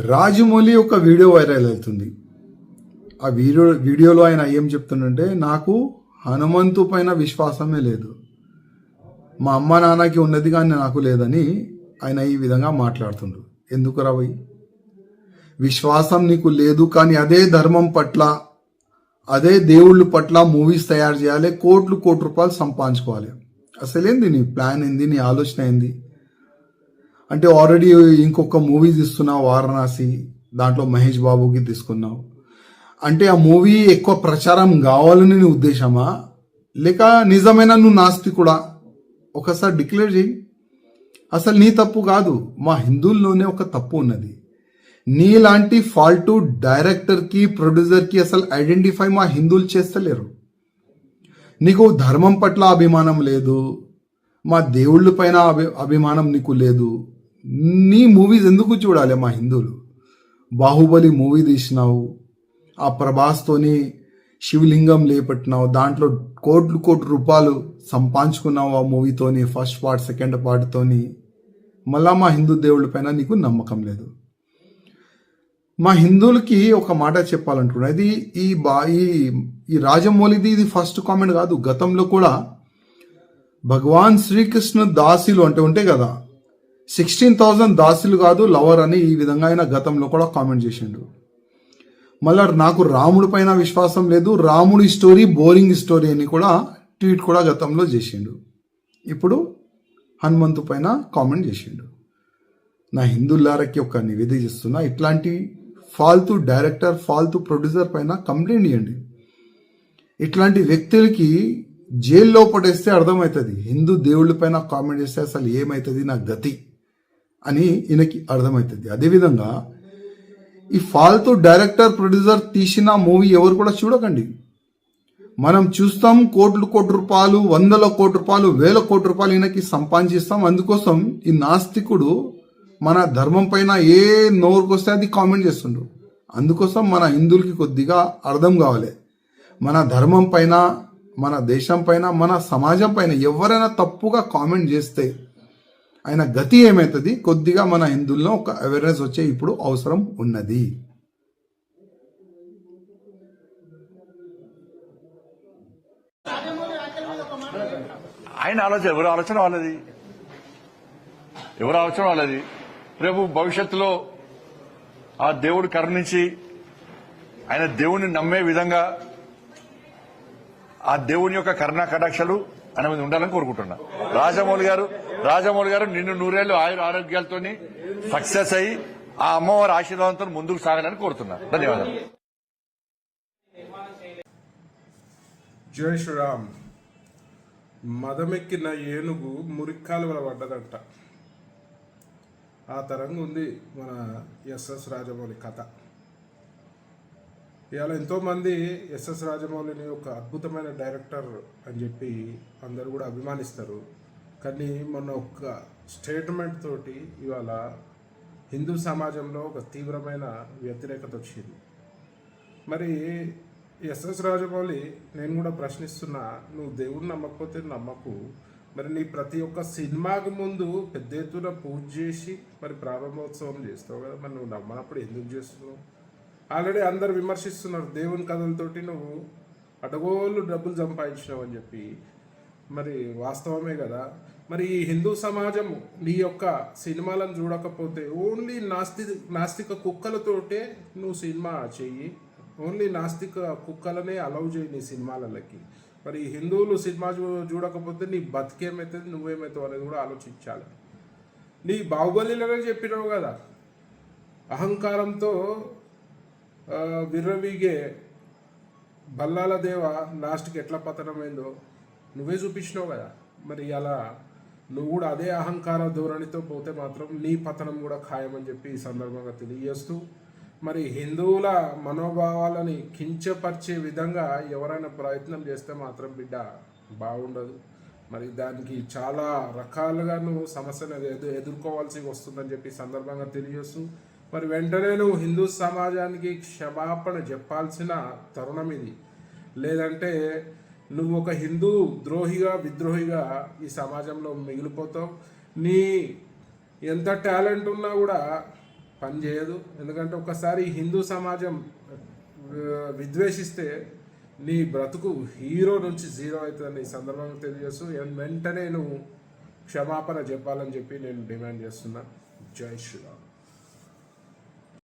రాజమౌళి ఒక video viral అవుతుంది. ఆ వీడియో వీడియోలో ఆయన ఏం చెప్తుండంటే నాకు హనుమంతు పైన విశ్వాసమే లేదు. మా అమ్మ నాన్నకి ఉన్నది కానీ నాకు లేదని ఆయన ఈ విధంగా మాట్లాడుతుండ్రు ఎందుకు రావయ్య విశ్వాసం నీకు లేదు కానీ అదే ధర్మం పట్ల అదే దేవుళ్ళ పట్ల మూవీస్ తయారు చేయాలి కోట్లు కోటి రూపాయలు సంపాదించుకోవాలి. అసలేంది నీ ప్లాన్ ఏంది? నీ ఆలోచన ఏంది? అంటే ఆల్రెడీ ఇంకొక మూవీ తీస్తున్నావు వారణాసి. దాంట్లో మహేష్ బాబుకి తీసుకున్నావు అంటే ఆ మూవీ ఎక్కువ ప్రచారం కావాలని నీ ఉద్దేశమా? లేక నిజమైన నువ్వు నాస్తికుడా? ఒకసారి డిక్లేర్ చేయి. అసలు నీ తప్పు కాదు. మా హిందువుల్లోనే ఒక తప్పు ఉన్నది. నీలాంటి ఫాల్టు డైరెక్టర్కి ప్రొడ్యూసర్కి అసలు ఐడెంటిఫై మా హిందువులు చేస్తలేరు. నీకు ధర్మం పట్ల అభిమానం లేదు. మా దేవుళ్ళ పైన అభి అభిమానం నీకు లేదు. నీ మూవీస్ ఎందుకు చూడాలి మా హిందువులు? బాహుబలి మూవీ తీసినావు ఆ ప్రభాస్తోని శివలింగం లేపట్టినావు దాంట్లో కోట్లు కోట్ల రూపాయలు సంపాదించుకున్నావు ఆ మూవీతోని ఫస్ట్ పార్ట్ సెకండ్ పార్ట్తోని మళ్ళా మా హిందూ దేవుళ్ళ పైన నీకు నమ్మకం లేదు. మా హిందువులకి ఒక మాట చెప్పాలనుకున్నా ఇది ఈ బా ఈ ఈ రాజమౌళిది ఇది ఫస్ట్ కామెంట్ కాదు. గతంలో కూడా భగవాన్ శ్రీకృష్ణ దాసిలు అంటే ఉంటాయి కదా సిక్స్టీన్ థౌజండ్ దాసులు కాదు లవర్ అని ఈ విధంగా ఆయన గతంలో కూడా కామెంట్ చేసిండు. మళ్ళా నాకు రాముడి పైన విశ్వాసం లేదు రాముడి స్టోరీ బోరింగ్ స్టోరీ అని కూడా ట్వీట్ కూడా గతంలో చేసిండు. ఇప్పుడు హనుమంతు పైన కామెంట్ చేసిండు. నా హిందువులారకి ఒక నివేదిక చేస్తున్నా ఇట్లాంటి ఫాల్తూ డైరెక్టర్ ఫాల్తు ప్రొడ్యూసర్ పైన కంప్లైంట్ ఇవ్వండి ఇట్లాంటి వ్యక్తులకి జైల్లో పడేస్తే అర్థమవుతుంది. హిందూ దేవుళ్ళ పైన కామెంట్ చేస్తే అసలు ఏమవుతుంది నా గతి? అని ఈయనకి అర్థమవుతుంది. అదేవిధంగా ఈ ఫాల్తూ డైరెక్టర్ ప్రొడ్యూసర్ తీసిన మూవీ ఎవరు కూడా చూడకండి. మనం చూస్తాం కోట్లు కోటి రూపాయలు వందల కోటి రూపాయలు వేల కోటి రూపాయలు ఈయనకి సంపాదించిస్తాం. అందుకోసం ఈ నాస్తికుడు మన ధర్మం పైన ఏ నోరుకొస్తే అది కామెంట్ చేస్తుండ్రు అందుకోసం మన హిందువులకి కొద్దిగా అర్థం కావాలి. మన ధర్మం పైన మన దేశం పైన మన సమాజం పైన ఎవరైనా తప్పుగా కామెంట్ చేస్తే ఆయన గతి ఏమవుతుంది కొద్దిగా మన హిందువుల్లో ఒక అవేర్నెస్ వచ్చే ఇప్పుడు అవసరం ఉన్నది. ఆయన ఆలోచన ఎవరి ఆలోచన వాళ్ళది? ఎవరి ఆలోచన వాళ్ళది? రేపు భవిష్యత్తులో ఆ దేవుడు కరుణించి ఆయన దేవుణ్ణి నమ్మే విధంగా ఆ దేవుని యొక్క కరుణా కటాక్షలు ఆయన మీద ఉండాలని కోరుకుంటున్నా. రాజమౌళి గారు రాజమౌళి గారు నిన్ను నూరేళ్ళు ఆయుర ఆరోగ్యాలతోని సక్సెస్ అయ్యి ఆ అమ్మవారి ఆశీర్వాదంతో ముందుకు సాగాలని కోరుతున్నారు. ధన్యవాదాలు. జై శ్రీరామ్. మదమెక్కిన ఏనుగు మురిక్కాలువల పడ్డదంట. ఆ తరంగా ఉంది మన ఎస్ఎస్ రాజమౌళి కథ. ఇవాళ ఎంతోమంది ఎస్ఎస్ రాజమౌళిని ఒక అద్భుతమైన డైరెక్టర్ అని చెప్పి అందరూ కూడా అభిమానిస్తారు. కానీ మొన్న ఒక స్టేట్మెంట్ తోటి ఇవాళ హిందూ సమాజంలో ఒక తీవ్రమైన వ్యతిరేకత వచ్చింది. మరి ఎస్ఎస్ రాజమౌళి నేను కూడా ప్రశ్నిస్తున్నా నువ్వు దేవుడిని నమ్మకపోతే నమ్మకు. మరి నీ ప్రతి ఒక్క సినిమాకి ముందు పెద్ద ఎత్తున పూజ చేసి మరి ప్రారంభోత్సవం చేస్తావు కదా మరి నువ్వు నమ్మనప్పుడు ఎందుకు చేస్తున్నావు? ఆల్రెడీ అందరు విమర్శిస్తున్నారు దేవుని కథలతోటి నువ్వు అడగోళ్ళు డబ్బులు సంపాదించినావు అని చెప్పి. మరి వాస్తవమే కదా? మరి ఈ హిందూ సమాజం నీ యొక్క సినిమాలను చూడకపోతే ఓన్లీ నాస్తి నాస్తిక కుక్కలతోటే నువ్వు సినిమా చెయ్యి. ఓన్లీ నాస్తిక కుక్కలనే అలౌ చేయి నీ సినిమాలకి. మరి హిందువులు సినిమా చూ చూడకపోతే నీ బతికేమవుతుంది నువ్వేమవుతావు అనేది కూడా ఆలోచించాలి. నీ బాహుబలిలోనే చెప్పినావు కదా? అహంకారంతో విర్రవీగే బల్లాల దేవ లాస్ట్కి ఎట్లా పతనమైందో? నువ్వే చూపించినావు కదా. మరి అలా నువ్వు కూడా అదే అహంకార ధోరణితో పోతే మాత్రం నీ పతనం కూడా ఖాయమని చెప్పి ఈ సందర్భంగా తెలియజేస్తూ మరి హిందువుల మనోభావాలని కించపరిచే విధంగా ఎవరైనా ప్రయత్నం చేస్తే మాత్రం బిడ్డ బాగుండదు. మరి దానికి చాలా రకాలుగా నువ్వు సమస్యను ఎదు ఎదుర్కోవాల్సి వస్తుందని చెప్పి సందర్భంగా తెలియజేస్తూ మరి వెంటనే నువ్వు హిందూ సమాజానికి క్షమాపణ చెప్పాల్సిన తరుణం ఇది. లేదంటే నువ్వు ఒక హిందూ ద్రోహిగా విద్రోహిగా ఈ సమాజంలో మిగిలిపోతావు. నీ ఎంత టాలెంట్ ఉన్నా కూడా పనిచేయదు ఎందుకంటే ఒకసారి హిందూ సమాజం విద్వేషిస్తే నీ బ్రతుకు హీరో నుంచి జీరో అవుతుందని ఈ సందర్భంగా తెలియజేస్తూ వెంటనే నువ్వు క్షమాపణ చెప్పాలని చెప్పి నేను డిమాండ్ చేస్తున్నా. జై శ్రీరామ్.